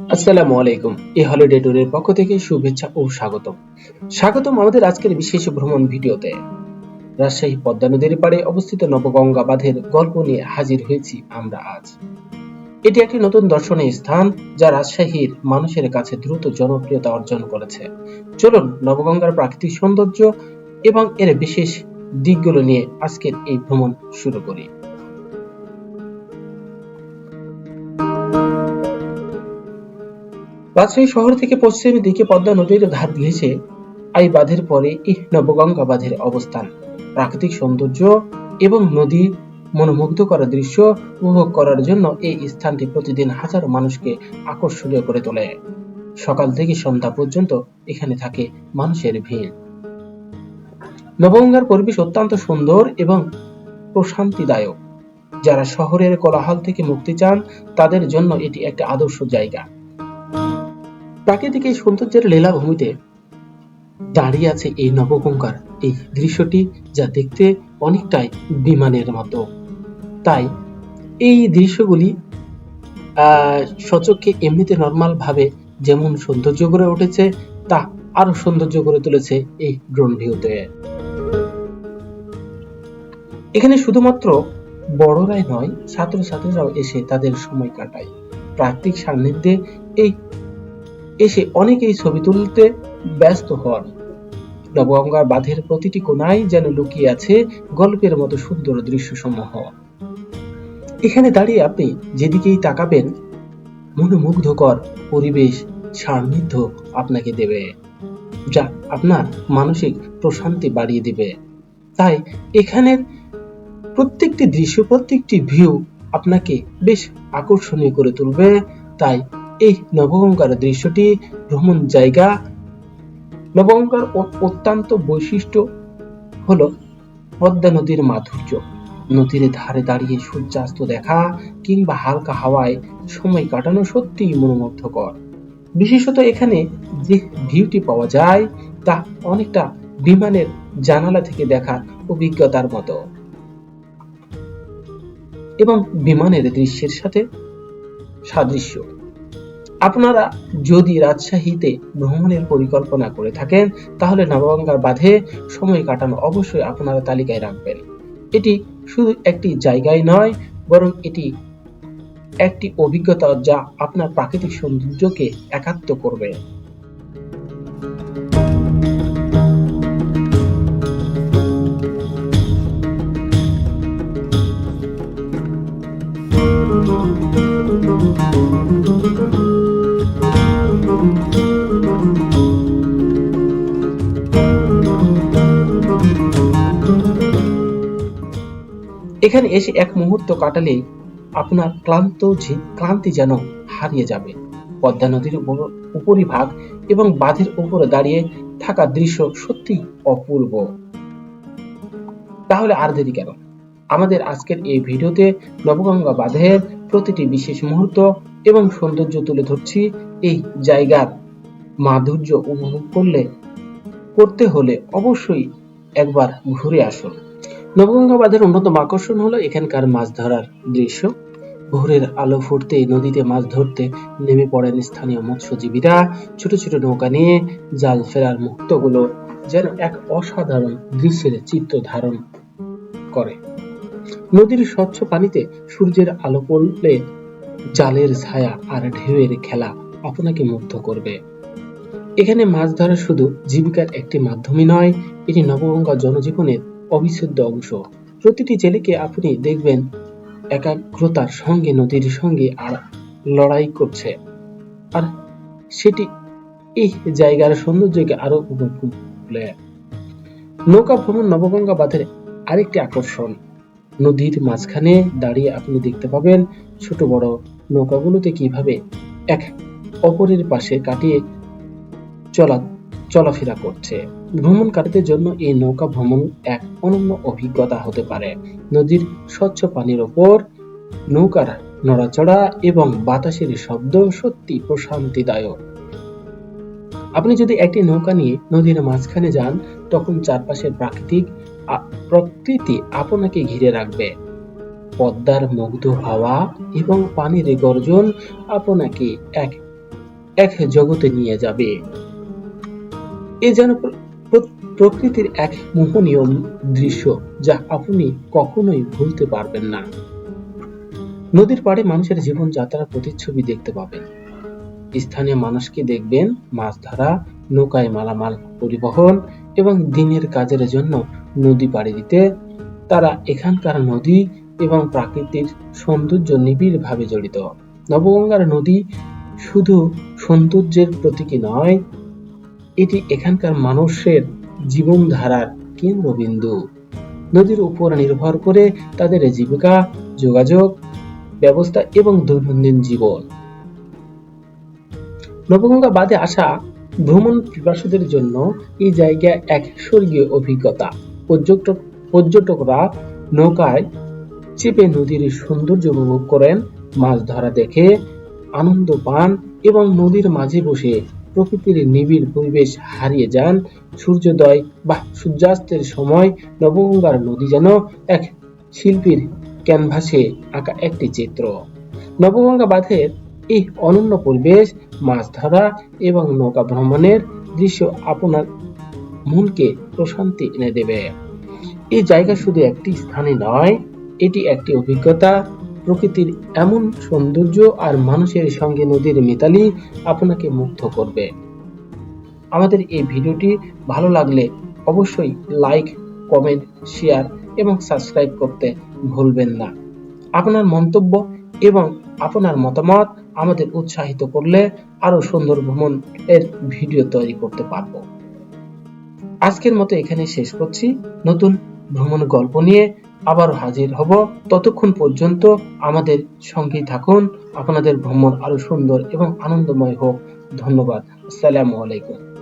আসসালামু আলাইকুম। এই হলিডে ট্যুরের পক্ষ থেকে শুভেচ্ছা ও স্বাগতম। স্বাগতম আমাদের আজকের বিশেষ ভ্রমণ ভিডিওতে। রাজশাহী পদ্মা নদীর পাড়ে অবস্থিত নবগঙ্গা বাঁধের গল্প নিয়ে হাজির হয়েছি আমরা আজ। এটি একটি নতুন দর্শনীয় স্থান যা রাজশাহীর মানুষের কাছে দ্রুত জনপ্রিয়তা অর্জন করেছে। চলুন নবগঙ্গার প্রাকৃতিক সৌন্দর্য এবং এর বিশেষ দিকগুলো নিয়ে আজকের এই ভ্রমণ শুরু করি। রাজশাহী শহর থেকে পশ্চিমের দিকে পদ্মা নদীর ঘাট ঘেঁষে আই বাঁধের পরে এই নবগঙ্গা বাঁধের অবস্থান। প্রাকৃতিক সৌন্দর্য এবং নদী মনোমুগ্ধ করা দৃশ্য উপভোগ করার জন্য এই স্থানটি প্রতিদিন হাজারো মানুষকে আকর্ষণীয় করে তোলে। সকাল থেকে সন্ধ্যা পর্যন্ত এখানে থাকে মানুষের ভিড়। নবগঙ্গার পরিবেশ অত্যন্ত সুন্দর এবং প্রশান্তিদায়ক। যারা শহরের কোলাহল থেকে মুক্তি চান, তাদের জন্য এটি একটি আদর্শ জায়গা। প্রাকৃতিক এই সৌন্দর্যের লীলাভূমিতে দাঁড়িয়ে আছে এই নবগঙ্গার এই দৃশ্যটি যা দেখতে অনেকটাই বিমানের মতো। তাই এই দৃশ্যগুলি আহ, সচক্ষে এমনিতে নর্মাল ভাবে যেমন সৌন্দর্য গড়ে উঠেছে তা আরও সৌন্দর্য করে তুলেছে এই ড্রোন ভিউতে এখানে শুধুমাত্র বড়রাই নয় ছাত্রছাত্রীরাও এসে তাদের সময় কাটায়। প্রাকৃতিক সান্নিধ্যে এই এসে অনেকেই ছবি তুলতে ব্যস্ত হন। নবগঙ্গার বাঁধের প্রতিটি কোনায় যেন লুকিয়ে আছে গল্পের মতো সুন্দর দৃশ্যসমূহ। এখানে দাঁড়িয়ে আপনি যেদিকেই তাকাবেন, মনোমুগ্ধকর পরিবেশ সান্নিধ্য আপনাকে দেবে। যা আপনার মানসিক প্রশান্তি বাড়িয়ে দেবে। তাই এখানের প্রত্যেকটি দৃশ্য, প্রত্যেকটি ভিউ আপনাকে বেশ আকর্ষণীয় করে তুলবে। তাই এই নবগঙ্গার দৃশ্যটি ভ্রমণ জায়গা। নবগঙ্গার অত্যন্ত বৈশিষ্ট্য হলো পদ্মা নদীর মাধুর্য। নদীর ধারে দাঁড়িয়ে সূর্যাস্ত দেখা কিংবা হালকা হাওয়ায় সময় কাটানো সত্যিই মনোমুগ্ধকর। বিশেষত এখানে যে ভিউটি পাওয়া যায়, তা অনেকটা বিমানের জানালা থেকে দেখা অভিজ্ঞতার মতো। এবং বিমানের দৃশ্যের সাথে সাদৃশ্য। আপনারা যদি রাজশাহীতে ভ্রমণের পরিকল্পনা করে থাকেন, তাহলে নবগঙ্গার বাঁধে সময় কাটানো অবশ্যই আপনারা তালিকায় রাখবেন। এটি শুধু একটি জায়গায় নয়, বরং এটি একটি অভিজ্ঞতা যা আপনার প্রাকৃতিক সৌন্দর্যকে একাত্ম করবে। এখানে এসে এক মুহূর্ত কাটালে আপনার ক্লান্ত যে- ক্লান্তি যেন হারিয়ে যাবে। পদ্মা নদীর উপর- উপরিভাগ এবং বাঁধের উপরে দাঁড়িয়ে থাকা দৃশ্য সত্যি অপূর্ব। তাহলে আর দেরি কেন? আমাদের আজকের এই ভিডিওতে নবগঙ্গা বাঁধের প্রতিটি বিশেষ মুহূর্ত এবং সৌন্দর্য তুলে ধরছি এই জায়গার মাধুর্য উপভোগ করলে করতে হলে অবশ্যই একবার ঘুরে আসুন। নবগঙ্গা বাঁধের অন্যতম আকর্ষণ হলো এখানকার মাছ ধরার দৃশ্য। ভোরের আলো ফুটতেই নদীতে মাছ ধরতে নেমে পড়েন স্থানীয় মৎস্যজীবীরা। ছোট ছোট নৌকা নিয়ে জাল ফেরার মুহূর্তগুলো যেন এক অসাধারণ দৃশ্যের চিত্র ধারণ করে। নদীর স্বচ্ছ পানিতে সূর্যের আলো পড়লে জালের ছায়া আর ঢেউয়ের খেলা আপনাকে মুগ্ধ করবে। এখানে মাছ ধরা শুধু জীবিকার একটি মাধ্যমই নয়, এটি নবগঙ্গা জনজীবনের অবিচ্ছেদ্য অংশ। প্রতিটি জেলেকে আপনি দেখবেন একাগ্রতার সঙ্গে, নদীর সঙ্গে আর লড়াই করছে। আর সেটি এই জায়গার সৌন্দর্যকে আরও নৌকা ভ্রমণ নবগঙ্গা বাঁধের আরেকটি আকর্ষণ। নদীর মাঝখানে দাঁড়িয়ে আপনি দেখতে পাবেন ছোট বড় নৌকাগুলোতে কীভাবে এক অপরের পাশে কাটিয়ে চলা চলাফেরা করছে। ভ্রমণকারীদের জন্য এই নৌকা ভ্রমণ এক অনন্য অভিজ্ঞতা হতে পারে। নদীর স্বচ্ছ পানির ওপর নৌকার নড়াচড়া এবং বাতাসের শব্দ সত্যি প্রশান্তিদায়ক। আপনি যদি একটি নৌকা নিয়ে নদীর মাঝখানে যান, তখন চারপাশের প্রাকৃতিক প্রকৃতি আপনাকে ঘিরে রাখবে। পদ্মার মুগ্ধ হাওয়া এবং পানির গর্জন আপনাকে এক এক জগতে নিয়ে যাবে। এ যেন প্র- প্র- প্রকৃতির এক মোহনীয় দৃশ্য যা আপনি কখনোই ভুলতে পারবেন না। নদীর পাড়ে মানুষের জীবনযাত্রার প্রতিচ্ছবি দেখতে পাবেন। স্থানীয় মানুষকে দেখবেন মাছ ধরা, নৌকায় মালামাল পরিবহন এবং দিনের কাজের জন্য নদী পাড়ি দিতে। তারা এখানকার নদী এবং প্রাকৃতিক সৌন্দর্য নিবিড় ভাবে জড়িত। নবগঙ্গার নদী শুধু সৌন্দর্যের প্রতীকী নয় এটি এখানকার মানুষের জীবনধারার কেন্দ্রবিন্দু। নদীর উপর নির্ভর করে তাদের জীবিকা, যোগাযোগ, ব্যবস্থা এবং দৈনন্দিন জীবন। নবগঙ্গা বাদে আসা ভ্রমণ পিপাসুদের জন্য এই জায়গা এক স্বর্গীয় অভিজ্ঞতা। পর্যটক, পর্যটকরা নৌকায় চেপে নদীর সৌন্দর্য উপভোগ করেন, মাছ ধরা দেখে আনন্দ পান এবং নদীর মাঝে বসে প্রকৃতির নিবিড় পরিবেশ হারিয়ে যান। সূর্যোদয় বা সূর্যাস্তের সময় নবগঙ্গার নদী যেন এক শিল্পীর ক্যানভাসে আঁকা একটি চিত্র। নবগঙ্গা বাঁধের এই অনন্য পরিবেশ, মাছ ধরা এবং নৌকা ভ্রমণের দৃশ্য আপনার মনকে প্রশান্তি এনে দেবে। এই জায়গা শুধু একটি স্থানে নয়, এটি একটি অভিজ্ঞতা। প্রকৃতির এমন সৌন্দর্য আর মানুষের সঙ্গে নদীর মিতালি আপনাকে মুগ্ধ করবে। আমাদের এই ভিডিওটি ভালো লাগলে অবশ্যই লাইক কমেন্ট শেয়ার এবং সাবস্ক্রাইব করতে ভুলবেন না। আপনার মন্তব্য এবং আপনার মতামত আমাদের উৎসাহিত করলে আরও সুন্দর ভ্রমণ এর ভিডিও তৈরি করতে পারব। আজকের মতো এখানে শেষ করছি। নতুন ভ্রমণ গল্প নিয়ে আবার হাজির হব। ততক্ষণ পর্যন্ত আমাদের সঙ্গেই থাকুন। আপনাদের ভ্রমণ আরও সুন্দর এবং আনন্দময় হোক। ধন্যবাদ। আসসালামু আলাইকুম।